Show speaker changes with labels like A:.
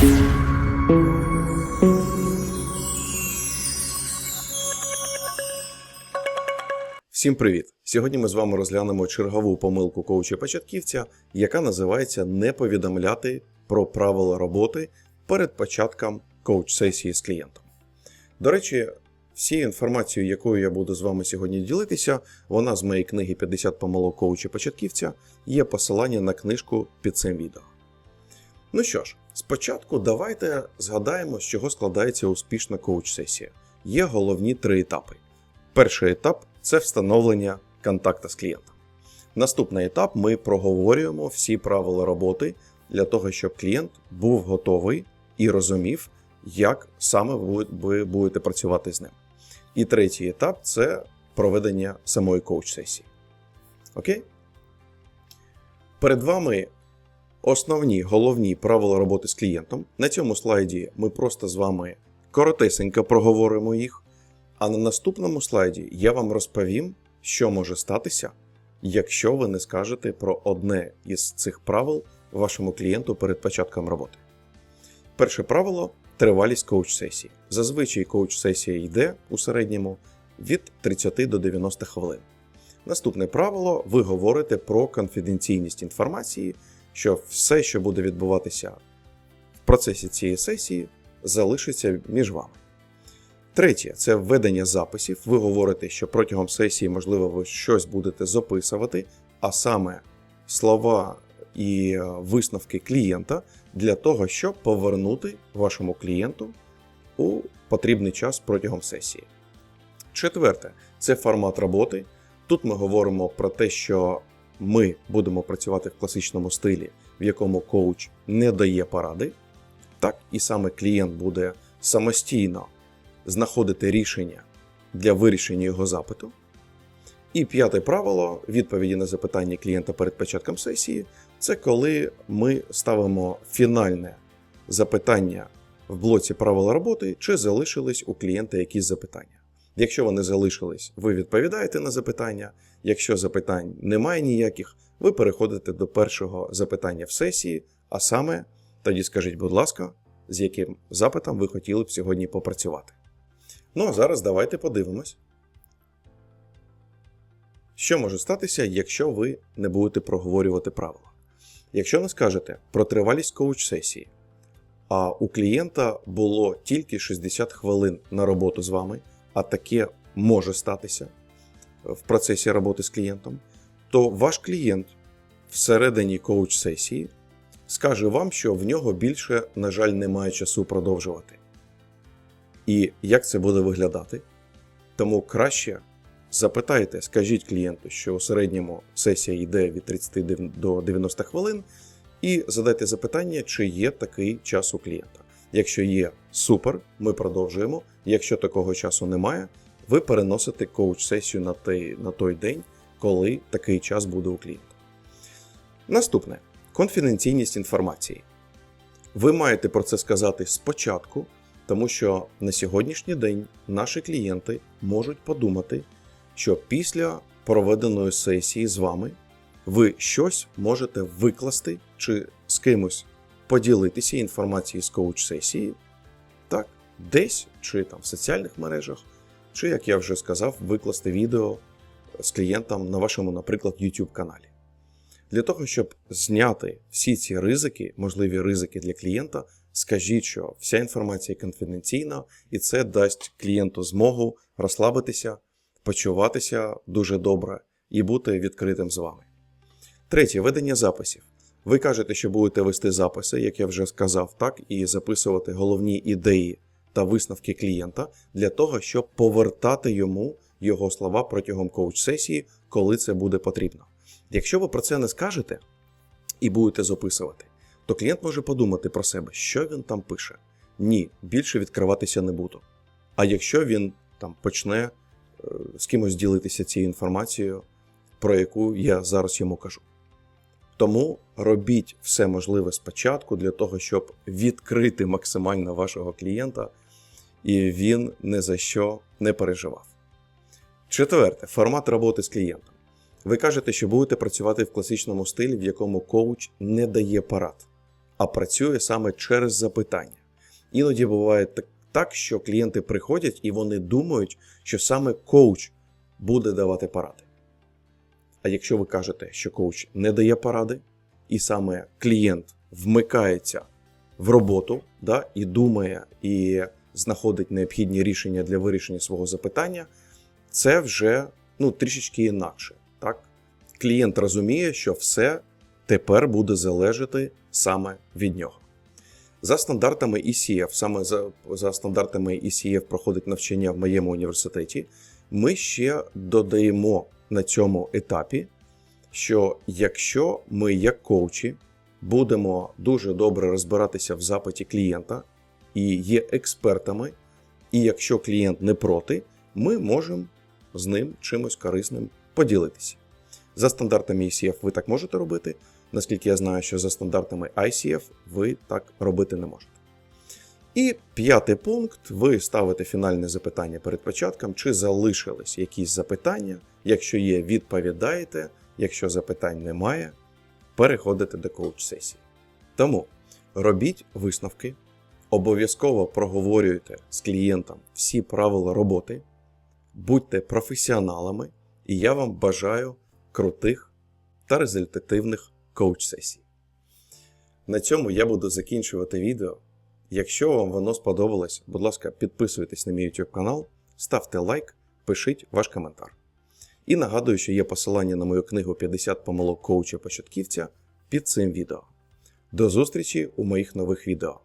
A: Всім привіт! Сьогодні ми з вами розглянемо чергову помилку коуча-початківця, яка називається не повідомляти про правила роботи перед початком коуч-сесії з клієнтом. До речі, всією інформацією, якою я буду з вами сьогодні ділитися, вона з моєї книги 50 помилок коуча-початківця, є посилання на книжку під цим відео. Ну що ж, спочатку давайте згадаємо, з чого складається успішна коуч-сесія. Є головні три етапи. Перший етап це встановлення контакту з клієнтом. Наступний етап ми проговорюємо всі правила роботи для того, щоб клієнт був готовий і розумів, як саме ви будете працювати з ним. І третій етап це проведення самої коуч-сесії. Окей? Перед вами основні головні правила роботи з клієнтом. На цьому слайді ми просто з вами коротесенько проговоримо їх. А на наступному слайді я вам розповім, що може статися, якщо ви не скажете про одне із цих правил вашому клієнту перед початком роботи. Перше правило тривалість коуч-сесії. Зазвичай коуч-сесія йде у середньому від 30 до 90 хвилин. Наступне правило: ви говорите про конфіденційність інформації, що все, що буде відбуватися в процесі цієї сесії, залишиться між вами. Третє це введення записів. Ви говорите, що протягом сесії, можливо, ви щось будете записувати, а саме слова і е, висновки клієнта для того, щоб повернути вашому клієнту у потрібний час протягом сесії. Четверте це формат роботи. Тут ми говоримо про те, що ми будемо працювати в класичному стилі, в якому коуч не дає поради. Так, і саме клієнт буде самостійно знаходити рішення для вирішення його запиту. І п'яте правило відповіді на запитання клієнта перед початком сесії це коли ми ставимо фінальне запитання в блоці правила роботи, чи залишились у клієнта якісь запитання. Якщо вони залишились, ви відповідаєте на запитання. Якщо запитань немає ніяких, ви переходите до першого запитання в сесії, а саме тоді скажіть, будь ласка, з яким запитом ви хотіли б сьогодні попрацювати. Ну а зараз давайте подивимось, що може статися, якщо ви не будете проговорювати правила. Якщо не скажете про тривалість коуч-сесії, а у клієнта було тільки 60 хвилин на роботу з вами, а таке може статися в процесі роботи з клієнтом, то ваш клієнт всередині коуч-сесії скаже вам, що в нього більше, на жаль, немає часу продовжувати. І як це буде виглядати? Тому краще запитайте, скажіть клієнту, що у середньому сесія йде від 30 до 90 хвилин, і задайте запитання, чи є такий час у клієнта. Якщо є, супер, ми продовжуємо. Якщо такого часу немає, ви переносите коуч-сесію на той, на той день, коли такий час буде у клієнта. Наступне конфіденційність інформації. Ви маєте про це сказати спочатку. Тому що на сьогоднішній день наші клієнти можуть подумати, що після проведеної сесії з вами ви щось можете викласти чи з кимось поділитися інформацією з коуч-сесії, так, десь чи там в соціальних мережах, чи, як я вже сказав, викласти відео з клієнтом на вашому, наприклад, YouTube каналі. Для того, щоб зняти всі ці ризики, можливі ризики для клієнта, скажіть, що вся інформація конфіденційна, і це дасть клієнту змогу розслабитися, почуватися дуже добре і бути відкритим з вами. Третє ведення записів. Ви кажете, що будете вести записи, як я вже сказав, так, і записувати головні ідеї та висновки клієнта для того, щоб повертати йому його слова протягом коуч-сесії, коли це буде потрібно. Якщо ви про це не скажете і будете записувати, то клієнт може подумати про себе, що він там пише. Ні, більше відкриватися не буду. А якщо він там почне е, з кимось ділитися цією інформацією, про яку я зараз йому кажу. Тому робіть все можливе спочатку для того, щоб відкрити максимально вашого клієнта, і він ні за що не переживав. Четверте формат роботи з клієнтом. Ви кажете, що будете працювати в класичному стилі, в якому коуч не дає порад, а працює саме через запитання. Іноді буває так, що клієнти приходять і вони думають, що саме коуч буде давати поради. А якщо ви кажете, що коуч не дає поради, і саме клієнт вмикається в роботу да, і думає, і знаходить необхідні рішення для вирішення свого запитання, це вже ну, трішечки інакше. Так? Клієнт розуміє, що все тепер буде залежати саме від нього. За стандартами ECF, саме за, за стандартами ECF проходить навчання в моєму університеті. Ми ще додаємо на цьому етапі, що якщо ми, як коучі, будемо дуже добре розбиратися в запиті клієнта і є експертами, і якщо клієнт не проти, ми можемо з ним чимось корисним поділитися. За стандартами ECF ви так можете робити. Наскільки я знаю, що за стандартами ICF ви так робити не можете. І п'ятий пункт: ви ставите фінальне запитання перед початком, чи залишились якісь запитання. Якщо є, відповідаєте. Якщо запитань немає, переходите до коуч-сесії. Тому робіть висновки, обов'язково проговорюйте з клієнтом всі правила роботи, будьте професіоналами, і я вам бажаю крутих та результативних коуч-сесій. На цьому я буду закінчувати відео. Якщо вам воно сподобалось, будь ласка, підписуйтесь на мій YouTube канал, ставте лайк, пишіть ваш коментар. І нагадую, що є посилання на мою книгу 50 помилок коуча початківця під цим відео. До зустрічі у моїх нових відео.